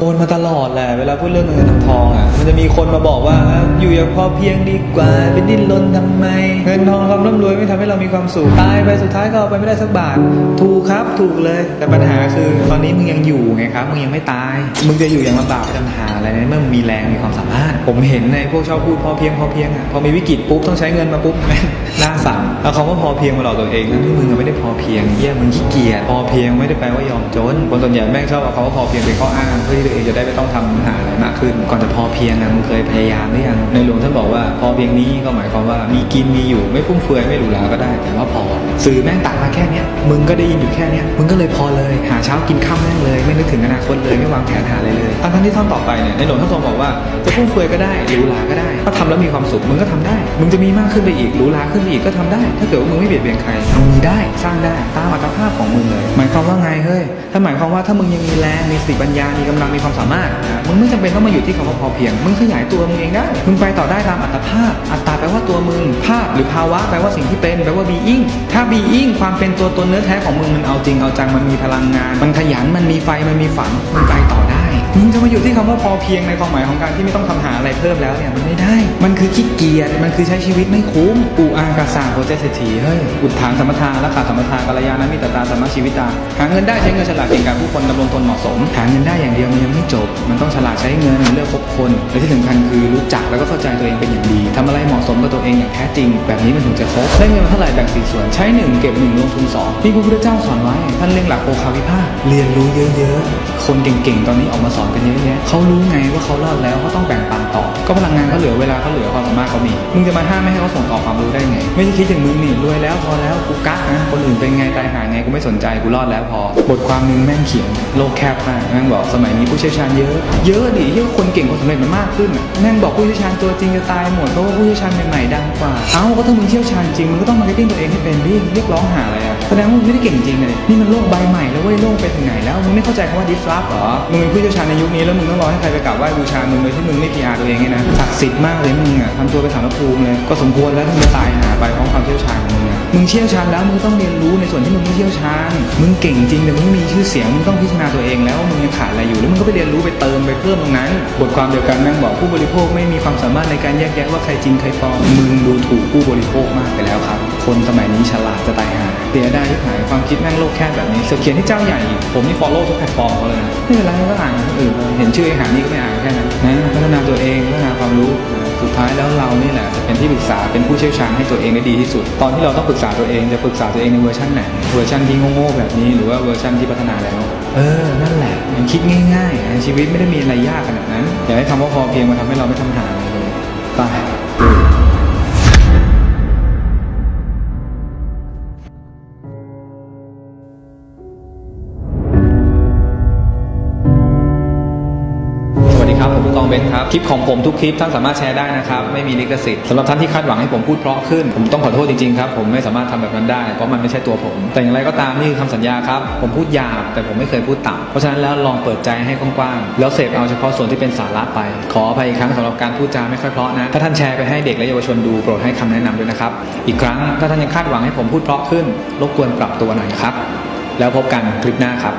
โดนมาตลอดแหละเวลาพูดเรื่องเงินทองอะมันจะมีคนมาบอกว่าอยู่อย่างพอเพียงดีกว่าไปดิ้นรนทำไม เงินทองความร่ำรวยไม่ทำให้เรามีความสุขตายไปสุดท้ายก็เอาไปไม่ได้สักบาทถูกครับถูกเลย แต่ปัญหาคือตอนนี้มึงยังอยู่ไงครับมึงยังไม่ตาย มึงจะอยู่อย่างลำบากไปทำหาอะไรในเมื่อมึงมีแรงมีความสามารถ ผมเห็นในพวกชอบพูดพอเพียงพอเพียงอะพอมีวิกฤตปุ๊บต้องใช้เงินมาปุ๊บแม่งหน้าสั่นเอาคำว่าพอเพียงมาหลอกตัวเองทั้งที่มึงไม่ได้พอเพียงเยี่ยมึงขี้เกียจพอเพียงไม่ได้แปลว่ายอมจนคนส่วนใหญ่แม่งชอบเอาคำว่าพอเพียงเป็นข้ออ้างเพื่อตัวเองจะได้ไม่ต้องทำหาอะไรมากขึ้น ก่อนจะพอเพียงอะมึงเคยพยายามหรือยังในหลวงท่านบอกว่าพอเพียงนี้ก็หมายความว่ามีกินมีอยู่ไม่ฟุ่มเฟือยไม่หรูหราก็ได้ แต่ว่าพอ สื่อแม่งตัดมาแค่เนี้ยมึงก็ได้ยินอยู่แค่เนี้ยมึงก็เลยพอเลยหาเช้ากินข้ามแม่งเลย ไม่นึกถึงอนาคตเลยไม่วางแผนหาอะไรเลยทั้งที่ท่อนต่อไปเนี่ยในหลวงท่านทรงบอกว่าจะฟุ่มเฟือยก็ได้หรูหราก็ได้ถ้าทำแล้วมีความสุขมึงก็ทำได้ มึงจะมีมากขึ้นไปอีกหรูหราขึ้นไปอีกก็ทำได้ ถ้าเกิดว่ามึงไม่เบียดเบียนใครทำมีได้สร้างได้ตามอัตภาพของมึงเลย หมายความว่าไงเฮ้ยถ้าหมายความว่าถ้ามึงยังมีแรงมีสติปัญญามีกำลังมีความสามารถนะมึงไม่จำเป็นต้องมาอยู่ที่คำว่าพอเพียง มึงขยายตัวมึงเองได้ มึงไปต่อได้ตามอัตภาพ อัตราแปลว่าตัวมึง ภาพหรือภาวะแปลว่าสิ่งที่เป็นแปลว่า being ถ้า being ความเป็นตัวตนเนื้อแท้ของมึงมันเอาจริงเอาจังมันมีพลังงาน มันขยันมันมีไฟมันมีฝันมึงไปต่อได้ มึงจะมาอยู่ที่คำว่าพอเพียงในความหมายของการที่ไม่ต้องทำหาอะไรเพิ่มแล้วเนี่ยมันไม่ได้ มันคือขี้เกียจมันคือใช้ชีวิตไม่คุ้มอูอากาสาโปรเจต์เศรษฐีเฮ้ยอุดฐานสมถะรักษาสมถะกัลยาณมิตรตาสมมชีวิตาหาเงินได้ใช้เงินฉลาดเก่งกาจผู้คนดำรงตนเหมาะสมหาเงินได้อย่างเดียวมันยังไม่จบ มันต้องฉลาดใช้เงินเลือกคบคนและที่สำคัญคือรู้จักแล้วก็เข้าใจตัวเองเป็นอย่างดีทำอะไรเหมาะสมกับตัวเองอย่างแท้จริง แบบนี้มันถึงจะครบได้เงินมาเท่าไหร่แบ่งสี่ส่วนใช้หนึ่งเก็บหนึ่งลงทุนสองที่พระพุทธเจ้าสอนไว้ท่านเร่งหลักโภคาวิภาคเรียนรู้เยอะๆ คนเก่งๆ ตอนนี้ออกมาสอนกันเยอะแยะเขารู้ไงว่าเขารอดแล้วเขาต้องแบ่งปันต่อ ก็พลังงานเขาเหลือเวลาเขาเหลือความสามารถเขามี มึงจะมาห้ามไม่ให้เขาส่งต่อความรู้ได้ไง ไม่ใช่คิดอย่างมึงนี่รวยแล้วพอแล้วกูกักนะคนอื่นเป็นไงตายหายไงกูไม่สนใจกูรอดแล้วพอ บทความนึงแม่งเขียนโลกแคบมากแม่งบอกสมัยนี้ผู้เชี่ยวชาญเยอะ เยอะดิที่คนเก่งคนสำเร็จมันมากขึ้นอะแม่งบอกผู้เชี่ยวชาญตัวจริงจะตายหมดเพราะว่าผู้เชี่ยวชาญใหม่ๆดังกว่า เอ้าก็ถ้ามึงเชี่ยวชาญจริงมึงก็ต้องมาร์เก็ตติ้งตัวเองให้เป็นดิเรียกร้องหาอะไรอะ ดงว่ามึงไม่ได้เก่งจริงเลยนี่มันโลกใบใหม่แล้วเว้ยโลกไปถึงไหนแล้วมึงไม่เข้าใจคำว่า disrupt เหรอมึงเป็นผู้เชี่ยวชาญในยุคนี้แล้วมึงต้องรอให้ใครไปกราบไหว้บูชามึงโดยที่มึงไม่ PR ตัวเองเนี่ยนะศักดิ์สิทธิ์มากเลยมึงอะทำตัวเป็นสารภูมิเลยก็สมควรแล้วที่มึงจะตายหาไปพราะความเชี่ยวชาญของมึงอะมึงเชี่ยวชาญแล้วมึงต้องเรียนรู้ในส่วนที่มึงไม่เชี่ยวชาญมึงเก่งจริงแต่มึงไม่มีชื่อเสียงมึงต้องพิจารณาตัวเองแล้วว่ามึงยังขาดอะไรอยู่แล้วมึงก็ไปเรียนรู้ไปเติมไปเพิ่มตรงนั้น บทความเดียวกันแม่งบอกผู้บริโภคไม่มีความสามารถในการแยกแยะว่าใครจริงใครปลอมมึงดูถูกผู้บริโภคมากไปแล้วครับ คนสมัยนี้ฉลาดจะตายหา เสียได้ที่หายความคิดแม่งโลกแคบแบบนี้เสือเขียนให้เจ้าใหญ่อีกผมนี่ follow ทุกแพลตฟอร์มเขาเลยนะไม่เป็นไรก็อ่านอื่นเห็นชื่อไอ้หานี่ก็ไม่อ่านแค่นั้นนะพัฒนาตัวเองพัฒนาความรู้สุดท้ายแล้วเรานี่แหละจะเป็นที่ปรึกษาเป็นผู้เชี่ยวชาญให้ตัวเองได้ดีที่สุด ตอนที่เราต้องปรึกษาตัวเองจะปรึกษาตัวเองในเวอร์ชันไหนเวอร์ชันที่โง่ๆแบบนี้หรือว่าเวอร์ชันที่พัฒนาแล้ว เออนั่นแหละมันคิดง่ายๆชีวิตไม่ได้มีอะไรยากขนาดนั้นอย่าให้คำว่าพอเพียงมาทำให้เราไม่ทำหาอะไรเลยไป ครับผมผู้กองเบนครับคลิปของผมทุกคลิปท่านสามารถแชร์ได้นะครับไม่มีลิขสิทธิ์สำหรับท่านที่คาดหวังให้ผมพูดเพราะขึ้น ผมต้องขอโทษจริงๆครับผมไม่สามารถทำแบบนั้นได้เพราะมันไม่ใช่ตัวผม แต่อย่างไรก็ตามนี่คือคำสัญญาครับผมพูดหยาบแต่ผมไม่เคยพูดต่ำเพราะฉะนั้นแล้วลองเปิดใจให้กว้างๆแล้วเสพเอาเฉพาะส่วนที่เป็นสาระไป ขออภัยอีกครั้งสำหรับการพูดจาไม่ค่อยเพราะนะถ้าท่านแชร์ไปให้เด็กและเยาวชนดูโปรดให้คำแนะนำด้วยนะครับอีกครั้งถ้าท่านยังคาดหวังให้ผมพูดเพราะขึ้นรบกวนปรับตัวหน่อยครับแล้วพบกันคลิปหน้าครับ